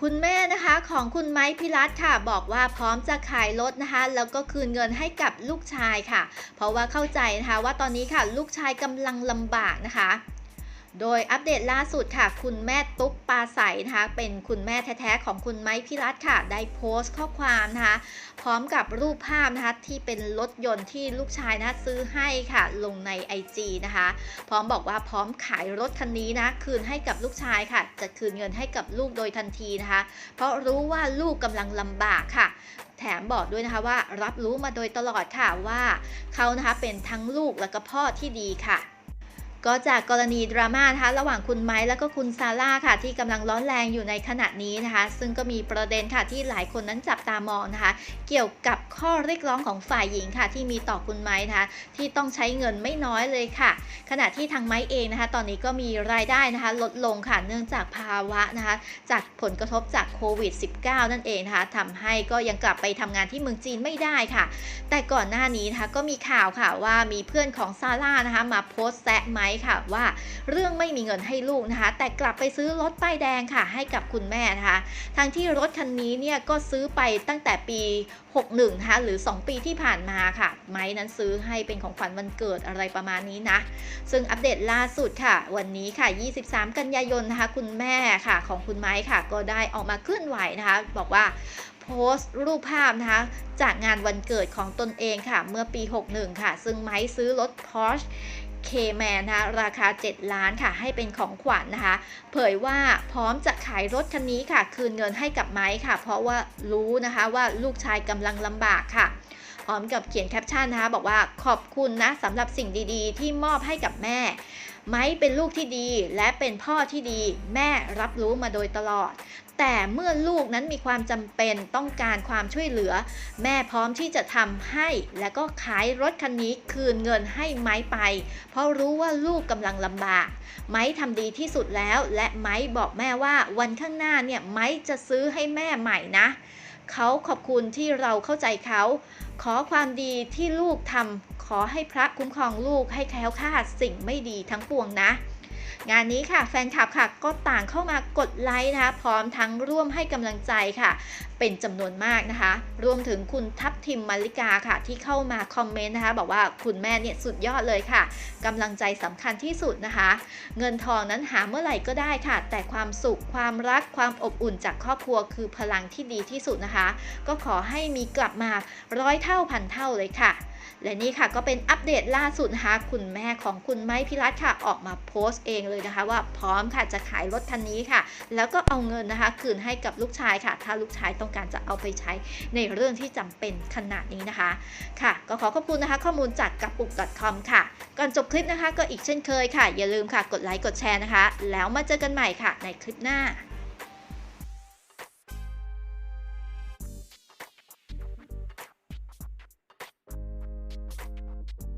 คุณแม่นะคะของคุณไม้พิรัตค่ะ บอกว่าพร้อมจะขายรถนะคะ แล้วก็คืนเงินให้กับลูกชายค่ะ เพราะว่าเข้าใจนะคะว่าตอนนี้ค่ะลูกชายกำลังลำบากนะคะ โดยอัปเดตล่าสุดค่ะ คุณแม่ตุ๊กปาใสนะคะ เป็นคุณแม่แท้ๆของคุณไม้พิรัตค่ะ ได้โพสต์ข้อความนะคะ พร้อมกับรูปภาพนะคะ ที่เป็นรถยนต์ที่ลูกชายนะะซื้อให้ค่ะ ลงใน IG นะคะ พร้อมบอกว่าพร้อมขายรถคันนี้นะ คืนให้กับลูกชายค่ะ จะคืนเงินให้กับลูกโดยทันทีนะคะ เพราะรู้ว่าลูกกำลังลำบากค่ะแถมบอกด้วยนะคะว่ารับรู้มาโดยตลอดค่ะว่าเขานะคะเป็นทั้งลูกและก็พ่อที่ดีค่ะ ก็จากกรณีดราม่านะคะระหว่างคุณไม้และก็คุณซาร่าค่ะ ที่กำลังร้อนแรงอยู่ในขณะนี้นะคะ ซึ่งก็มีประเด็นค่ะที่หลายคนนั้นจับตามองนะคะ เกี่ยวกับข้อเรียกร้องของฝ่ายหญิงค่ะ ที่มีต่อคุณไม้นะคะ ที่ต้องใช้เงินไม่น้อยเลยค่ะ ขณะที่ทางไม้เองนะคะ ตอนนี้ก็มีรายได้นะคะ ลดลงค่ะเนื่องจากภาวะนะคะ จากผลกระทบจากโควิด -19 นั่นเองนะคะทำให้ก็ยังกลับไปทำงานที่เมืองจีนไม่ได้ค่ะ แต่ก่อนหน้านี้นะคะก็มีข่าวค่ะว่ามีเพื่อนของซาร่านะคะมาโพสต์แซะไม้ค่ะว่าเรื่องไม่มีเงินให้ลูกนะคะ แต่กลับไปซื้อรถป้ายแดงค่ะ ให้กับคุณแม่นะคะทั้งที่รถคันนี้เนี่ยก็ซื้อไปตั้งแต่ปี 61นะคะหรือ 2 ปีที่ผ่านมาค่ะ ไม้นั้นซื้อให้เป็นของขวัญวันเกิดอะไรประมาณนี้นะ ซึ่งอัปเดตล่าสุดค่ะ วันนี้ค่ะ 23 กันยายนนะคะ คุณแม่ค่ะของคุณไม้ค่ะ ก็ได้ออกมาเคลื่อนไหวนะคะ บอกว่าโพสต์รูปภาพนะคะ จากงานวันเกิดของตนเองค่ะ เมื่อปี 61 ค่ะ ซึ่งไม้ซื้อรถ Porsche เคแมนนะคะราคา 7 ล้านค่ะ ให้เป็นของขวัญนะคะ เผยว่าพร้อมจะขายรถคันนี้ค่ะ คืนเงินให้กับไม้ค่ะ เพราะว่ารู้นะคะว่าลูกชายกำลังลำบากค่ะ พร้อมกับเขียนแคปชั่นนะคะบอกว่าขอบคุณนะสำหรับสิ่งดีๆ ที่มอบให้กับแม่ ไม้เป็นลูกที่ดีและเป็นพ่อที่ดี แม่รับรู้มาโดยตลอด แต่เมื่อลูกนั้นมีความจำเป็นต้องการความช่วยเหลือ แม่พร้อมที่จะทำให้ และก็ขายรถคันนี้คืนเงินให้ไม้ไป เพราะรู้ว่าลูกกำลังลำบาก ไม้ทำดีที่สุดแล้ว และไม้บอกแม่ว่าวันข้างหน้าเนี่ยไม้จะซื้อให้แม่ใหม่นะ เขาขอบคุณที่เราเข้าใจเขา ขอความดีที่ลูกทำขอให้พระคุ้มครองลูกให้แคล้วคลาดสิ่งไม่ดีทั้งปวงนะ งานนี้ค่ะแฟนคลับค่ะก็ต่างเข้ามากดไลค์นะคะ พร้อมทั้งร่วมให้กำลังใจค่ะ เป็นจำนวนมากนะคะ รวมถึงคุณทัพทิมมาริกาค่ะ ที่เข้ามาคอมเมนต์นะคะ บอกว่าคุณแม่เนี่ยสุดยอดเลยค่ะกำลังใจสำคัญที่สุดนะคะ เงินทองนั้นหาเมื่อไหร่ก็ได้ค่ะ แต่ความสุขความรักความอบอุ่นจากครอบครัวคือพลังที่ดีที่สุดนะคะ ก็ขอให้มีกลับมาร้อยเท่าพันเท่าเลยค่ะ และนี่ค่ะก็เป็นอัปเดตล่าสุดนะคะคุณแม่ของคุณไม้พิรัตค่ะออกมาโพสต์เองเลยนะคะ ว่าพร้อมค่ะจะขายรถคันนี้ค่ะ แล้วก็เอาเงินนะคะ คืนให้กับลูกชายค่ะ ถ้าลูกชายต้องการจะเอาไปใช้ในเรื่องที่จำเป็นขนาดนี้นะคะค่ะ ก็ขอขอบคุณนะคะ ข้อมูลจากกระปุก .com ค่ะ ก่อนจบคลิปนะคะ ก็อีกเช่นเคยค่ะ อย่าลืมค่ะกดไลค์กดแชร์นะคะ แล้วมาเจอกันใหม่ค่ะในคลิปหน้า